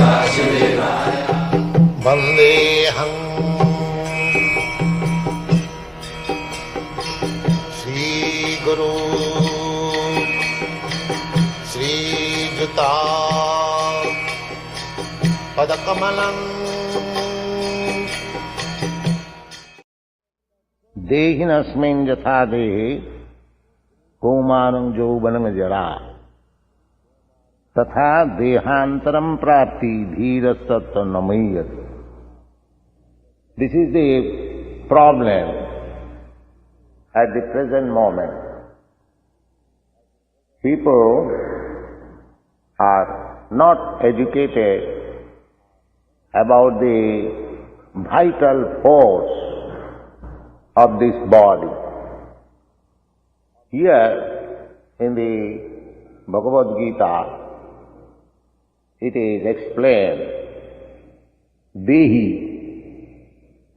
वासुदेवाय वन्देऽहं श्रीगुरु श्रीयुता पदकमलम् देहिनस्मिन् यथा देहे कौमानं यौवनं जरा तथा देहांतरम प्राप्ति धीर सत्व नमयत this is the problem at the present moment. People are not educated about the vital force of this body. Here in the Bhagavad Gita, it is explained, Dehi.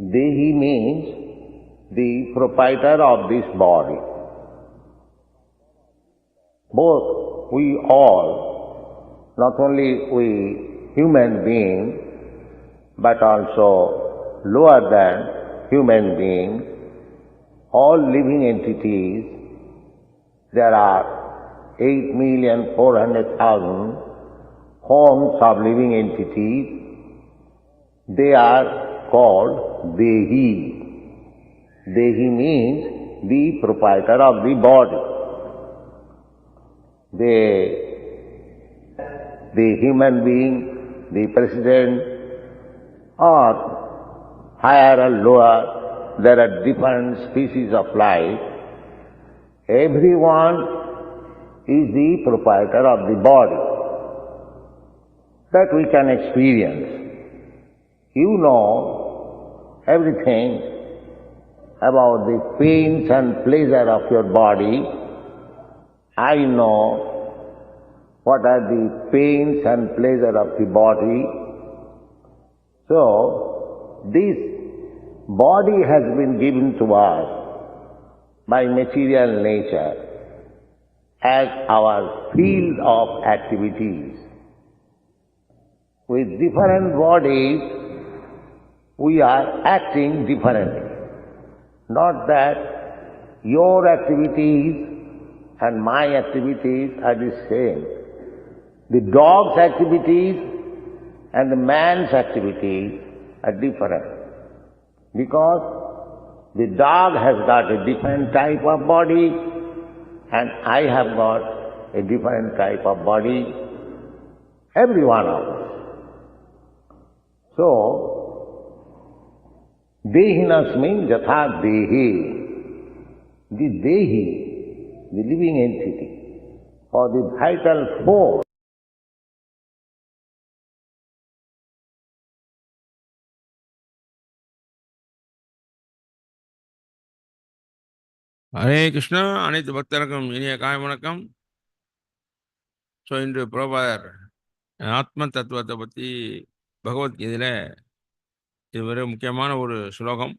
Dehi means the proprietor of this body. Both we all, not only we human beings, but also lower than human beings, all living entities, there are 8,400,000 forms of living entities, they are called Dehi. Dehi means the proprietor of the body. The, the human being, the president, or higher or lower, there are different species of life. Everyone is the proprietor of the body. That we can experience. You know everything about the pains and pleasure of your body, I know what are the pains and pleasure of the body. So, this body has been given to us by material nature as our field of activities. With different bodies, we are acting differently. Not that your activities and my activities are the same. The dog's activities and the man's activities are different. Because the dog has got a different type of body and I have got a different type of body, every one of us. So, Dehinasmin yatha dehi. The dehi, the living entity, or the vital force, Hare Krishna அனைத்து பக்தருக்கும் இனிய காய் வணக்கம் so இன்று புரோபாதர் ஆத்ம தத்துவத்தை பற்றி பகவத்கீதையில் இது ஒரு முக்கியமான ஒரு ஸ்லோகம்.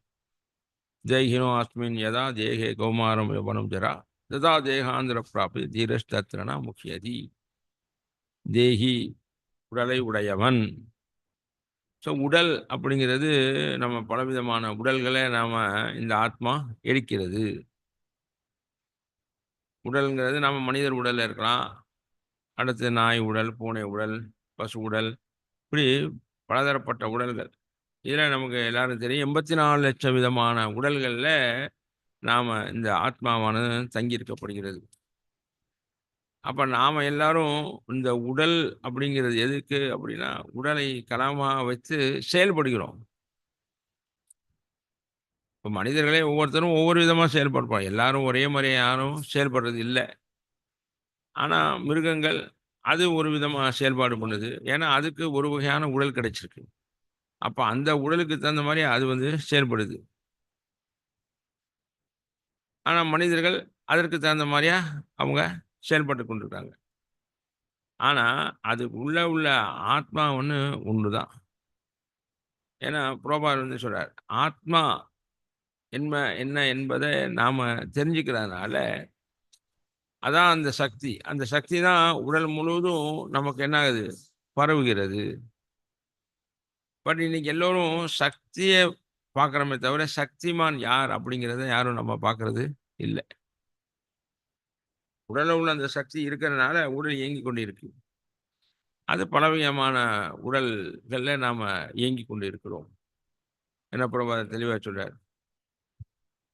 ஜெய்ஹினோ அஸ்மின் யதா தேகே கௌமாரம் யவனம் ஜரா ததா தேகாந்திர பிராப்தி தீரஸ்தத்ரனா முக்கியதி தேகி உடலை உடையவன். ஸோ உடல் அப்படிங்கிறது நம்ம பலவிதமான உடல்களை நாம் இந்த ஆத்மா எடுக்கிறது. உடல்ங்கிறது நம்ம மனிதர் உடலில் இருக்கலாம். அடுத்து நாய் உடல் பூனை உடல் பசு உடல் இப்படி பலதரப்பட்ட உடல்கள். இதில் நமக்கு எல்லாரும் தெரியும் எண்பத்தி நாலு லட்சம் விதமான உடல்களில் நாம் இந்த ஆத்மாவானது தங்கியிருக்கப்படுகிறது. அப்போ நாம் எல்லாரும் இந்த உடல் அப்படிங்கிறது எதுக்கு அப்படின்னா உடலை கலமாக வச்சு செயல்படுகிறோம். இப்போ மனிதர்களே ஒவ்வொருத்தரும் ஒவ்வொரு விதமாக செயல்படுப்பாங்க எல்லாரும் ஒரே மாதிரி யாரும் செயல்படுறது இல்லை. ஆனால் மிருகங்கள் அது ஒரு விதமாக செயல்பாடு பண்ணுது. ஏன்னா அதுக்கு ஒரு வகையான உடல் கிடைச்சிருக்கு. அப்போ அந்த உடலுக்கு தகுந்த மாதிரி அது வந்து செயல்படுது. ஆனால் மனிதர்கள் அதற்கு தகுந்த மாதிரியா அவங்க செயல்பட்டு கொண்டிருக்காங்க. ஆனால் அது உள்ள உள்ள ஆத்மா ஒன்று ஒன்று தான் ஏன்னா புரோபார் வந்து சொல்கிறார் ஆத்மா என்ன என்ன என்பதை நாம் தெரிஞ்சுக்கிறதுனால அதான் அந்த சக்தி. அந்த சக்தி தான் உடல் முழுவதும் நமக்கு என்ன ஆகுது பரவுகிறது. பட் இன்னைக்கு எல்லோரும் சக்தியை பார்க்குறோமே தவிர சக்திமான் யார் அப்படிங்கிறத யாரும் நம்ம பார்க்கறது இல்லை. உடலில் உள்ள அந்த சக்தி இருக்கிறதுனால உடல் இயங்கி கொண்டு இருக்கு அது பலவிதமான உடல்களில் நாம் இயங்கி கொண்டு இருக்கிறோம் என்ன பிரபாதம் தெளிவாக சொல்றார்?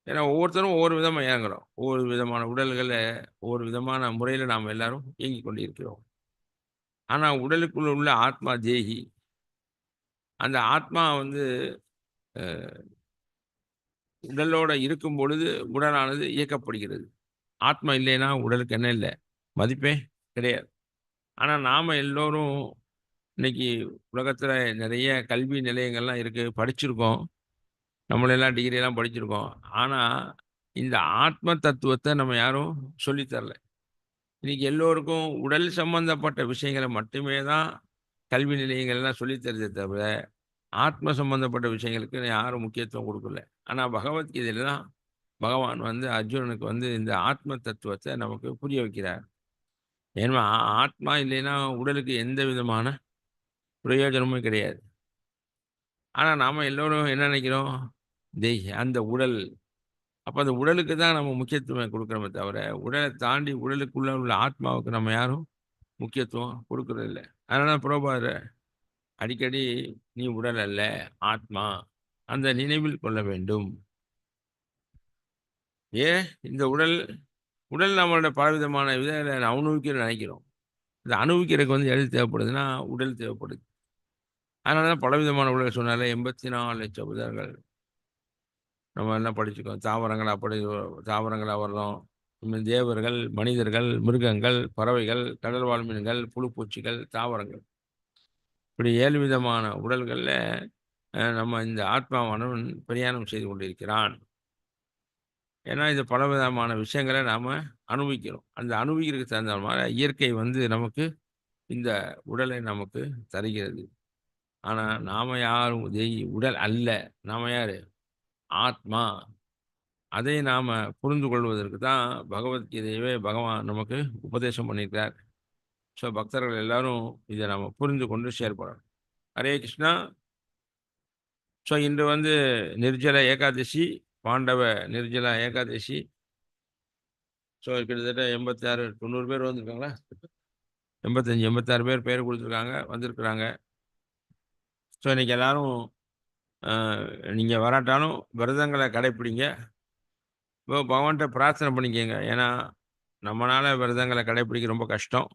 ஏன்னா ஒவ்வொருத்தரும் ஒவ்வொரு விதமாக இயங்குறோம். ஒவ்வொரு விதமான உடல்களை ஒவ்வொரு விதமான முறையில் நாம் எல்லாரும் இயங்கி கொண்டு இருக்கிறோம் ஆனால் உடலுக்குள்ள உள்ள ஆத்மா தேகி அந்த ஆத்மா வந்து உடலோடு இருக்கும் பொழுது உடலானது இயக்கப்படுகிறது. ஆத்மா இல்லைன்னா உடலுக்கு என்ன இல்லை? மதிப்பே கிடையாது. ஆனால் நாம் எல்லோரும் இன்னைக்கு உலகத்தில் நிறைய கல்வி நிலையங்கள்லாம் இருக்குது படிச்சிருக்கோம். நம்மளெல்லாம் டிகிரியெல்லாம் படிச்சிருக்கோம். ஆனால் இந்த ஆத்ம தத்துவத்தை நம்ம யாரும் சொல்லித்தரல இன்றைக்கி எல்லோருக்கும் உடல் சம்பந்தப்பட்ட விஷயங்களை மட்டுமே தான் கல்வி நிலையங்கள்லாம் சொல்லித்தருதே தவிர ஆத்ம சம்பந்தப்பட்ட விஷயங்களுக்கு யாரும் முக்கியத்துவம் கொடுக்கல. ஆனால் பகவத்கீதையில தான் பகவான் வந்து அர்ஜுனனுக்கு வந்து இந்த ஆத்ம தத்துவத்தை நமக்கு புரிய வைக்கிறார். ஏன்னா ஆத்மா இல்லைன்னா உடலுக்கு எந்த விதமான பிரயோஜனமும் கிடையாது. ஆனால் நாம் எல்லோரும் என்ன நினைக்கிறோம்? தெய் அந்த உடல். அப்போ அந்த உடலுக்கு தான் நம்ம முக்கியத்துவம் கொடுக்குறோமே தவிர உடலை தாண்டி உடலுக்குள்ள உள்ள ஆத்மாவுக்கு நம்ம யாரும் முக்கியத்துவம் கொடுக்கறதில்ல அதனால புரோபாத அடிக்கடி நீ உடல் அல்ல ஆத்மா அந்த நினைவில் கொள்ள வேண்டும். ஏன்? இந்த உடல் உடல் நம்மளோட பலவிதமான விதங்களை அனுபவிக்கிற நினைக்கிறோம். இந்த அனுபவிக்கிறதுக்கு வந்து எது தேவைப்படுதுன்னா உடல் தேவைப்படுது. அதனால தான் பலவிதமான உடல் சொன்னால எண்பத்தி நாலு லட்சம் உதர்கள் நம்ம என்ன படிச்சுக்கோம்? தாவரங்கள் அப்படி தாவரங்களாக வரலாம் இன்னும் தேவர்கள் மனிதர்கள் மிருகங்கள் பறவைகள் கடல் வாழ் மீன்கள் புழுப்பூச்சிகள் தாவரங்கள். இப்படி ஏழு விதமான உடல்களில் நம்ம இந்த ஆத்மாவானவன் பிரயாணம் செய்து கொண்டிருக்கிறான். ஏன்னா இது பலவிதமான விஷயங்களை நாம் அனுபவிக்கிறோம். அந்த அனுபவிக்கிறதுக்கு தகுந்த மாதிரி இயற்கை வந்து நமக்கு இந்த உடலை நமக்கு தருகிறது. ஆனால் நாம் யாரும் தெய் உடல் அல்ல. நாம் யார்? ஆத்மா. அதை நாம் புரிந்து கொள்வதற்கு தான் பகவத்கீதையவே பகவான் நமக்கு உபதேசம் பண்ணியிருக்கார் ஸோ பக்தர்கள் எல்லாரும் இதை நாம் புரிந்து கொண்டு செயல்படணும் ஹரே கிருஷ்ணா. ஸோ இன்று வந்து நிர்ஜல ஏகாதசி பாண்டவ நிர்ஜல ஏகாதசி. ஸோ கிட்டத்தட்ட எண்பத்தாறு தொண்ணூறு பேர் வந்திருக்காங்களா? எண்பத்தஞ்சு எண்பத்தாறு பேர் பேர் கொடுத்துருக்காங்க வந்திருக்கிறாங்க. ஸோ இன்னைக்கு எல்லாரும் நீங்கள் வராட்டாலும் விரதங்களை கடைப்பிடிங்க. இப்போ பகவான்கிட்ட பிரார்த்தனை பண்ணிக்கோங்க. ஏன்னா நம்மளால் விரதங்களை கடைப்பிடிக்க ரொம்ப கஷ்டம்.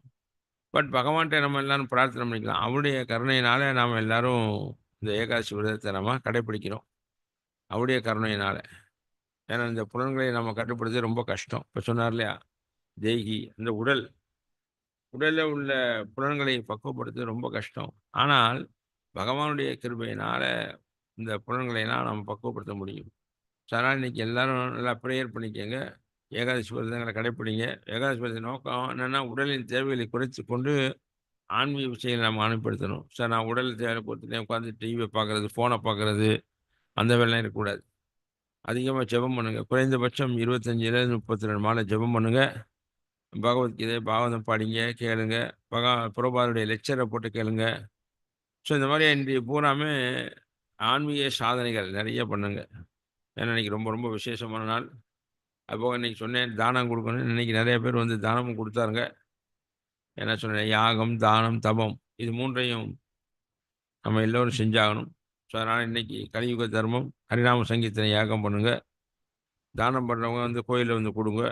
பட் பகவான்கிட்ட நம்ம எல்லாரும் பிரார்த்தனை பண்ணிக்கலாம். அவருடைய கருணையினால் நாம் எல்லாரும் இந்த ஏகாதசி விரதத்தை நம்ம கடைப்பிடிக்கிறோம். அவருடைய கருணையினால். ஏன்னா இந்த புலன்களை நம்ம கட்டுப்படுத்துறது ரொம்ப கஷ்டம். இப்போ சொன்னார் இல்லையா? தேகி அந்த உடல். உடலில் உள்ள புலன்களை பக்குவப்படுத்துறது ரொம்ப கஷ்டம். ஆனால் பகவானுடைய கிருபையினால் இந்த புலன்களையெல்லாம் நம்ம பக்குவப்படுத்த முடியும். ஸோ அதனால் இன்றைக்கி எல்லோரும் நல்லா ப்ரேயர் பண்ணிக்கோங்க. ஏகாதசி விரதங்களை கடைப்பிடிங்க. ஏகாதசி விரத நோக்கம் என்னென்னா உடலின் தேவைகளை குறைத்து கொண்டு ஆன்மீக விஷயங்களை நம்ம அனுப்பிப்படுத்தணும் சார் நான் உடல் தேவையை பொறுத்துட்டேன். உட்காந்து டிவியை பார்க்குறது ஃபோனை பார்க்குறது அந்த வேலைலாம் இருக்கக்கூடாது. அதிகமாக ஜெபம் பண்ணுங்கள் குறைந்தபட்சம் இருபத்தஞ்சிலேருந்து முப்பத்தி ரெண்டு மாலை ஜெபம் பண்ணுங்கள் பகவத்கீதை பாகவதம் பாடிங்க கேளுங்க. பகா புரோபாருடைய லெக்சரை போட்டு கேளுங்க. ஸோ இந்த மாதிரி இன்றைய பூராமே ஆன்மீக சாதனைகள் நிறைய பண்ணுங்க. ஏன்னா இன்னைக்கு ரொம்ப ரொம்ப விசேஷமான நாள். அப்போ இன்னைக்கு சொன்னேன் தானம் கொடுக்கணும்னு. இன்னைக்கு நிறைய பேர் வந்து தானமும் கொடுத்தாருங்க. என்ன சொன்னேன்? யாகம் தானம் தபம் இது மூன்றையும் நம்ம எல்லோரும் செஞ்சாகணும். ஸோ அதனால் இன்னைக்கு கலியுக தர்மம் ஹரிநாம சங்கீர்த்தனை யாகம் பண்ணுங்கள் தானம் பண்ணுறவங்க வந்து கோயிலில் வந்து கொடுங்க.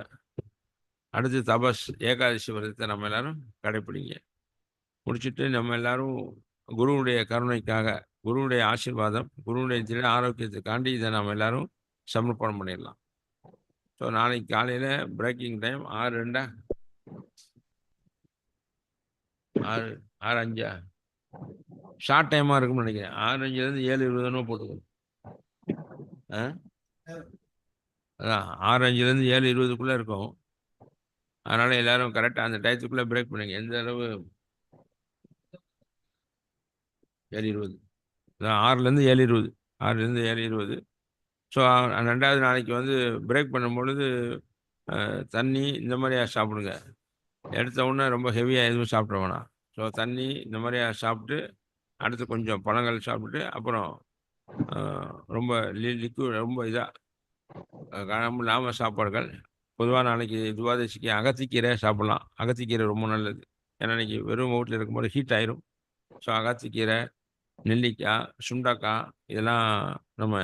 அடுத்து தபஸ் ஏகாதசி விரதத்தை நம்ம எல்லாரும் கடைப்பிடிங்க. முடிச்சுட்டு நம்ம எல்லாரும் குருவுடைய கருணைக்காக குருவுடைய ஆசீர்வாதம் குருவுடைய திட ஆரோக்கியத்துக்காண்டி இதை நம்ம எல்லாரும் சமர்ப்பணம் பண்ணிடலாம். ஸோ நாளைக்கு காலையில் பிரேக்கிங் டைம் ஆறு ரெண்டா? ஆறு ஆறு அஞ்சா? ஷார்ட் டைமாக இருக்கும்னு நினைக்கிறேன். ஆறு அஞ்சுலேருந்து ஏழு இருபதுன்னு போட்டுக்கணும். ஆ? அதான் ஆறு அஞ்சுலேருந்து ஏழு இருபதுக்குள்ளே இருக்கும். அதனால் எல்லோரும் கரெக்டாக அந்த டயத்துக்குள்ளே பிரேக் பண்ணுங்க. எந்த அளவு? ஏழு இருபது. ஆறுலேருந்து ஏழு இருபது ஆறுலேருந்து ஏழு இருபது. ஸோ ரெண்டாவது நாளைக்கு வந்து பிரேக் பண்ணும் பொழுது தண்ணி இந்த மாதிரியா சாப்பிடுங்க. எடுத்த உடனே ரொம்ப ஹெவியாக எதுவும் சாப்பிட வேணாம். ஸோ தண்ணி இந்த மாதிரியா சாப்பிட்டு அடுத்து கொஞ்சம் பழங்கள் சாப்பிட்டு அப்புறம் ரொம்ப லி லிக்விட் ரொம்ப இதாக கனம்பு இல்லாமல் சாப்பாடுகள். பொதுவாக நாளைக்கு துவாதசிக்கு அகத்திக்கீரை சாப்பிட்லாம். அகத்திக்கீரை ரொம்ப நல்லது. ஏன்னா இன்றைக்கி வெறும் வீட்டில் இருக்கும்போது ஹீட் ஆயிரும். ஸோ அகத்திக்கீரை நெல்லிக்காய் சுண்டக்காய் இதெல்லாம் நம்ம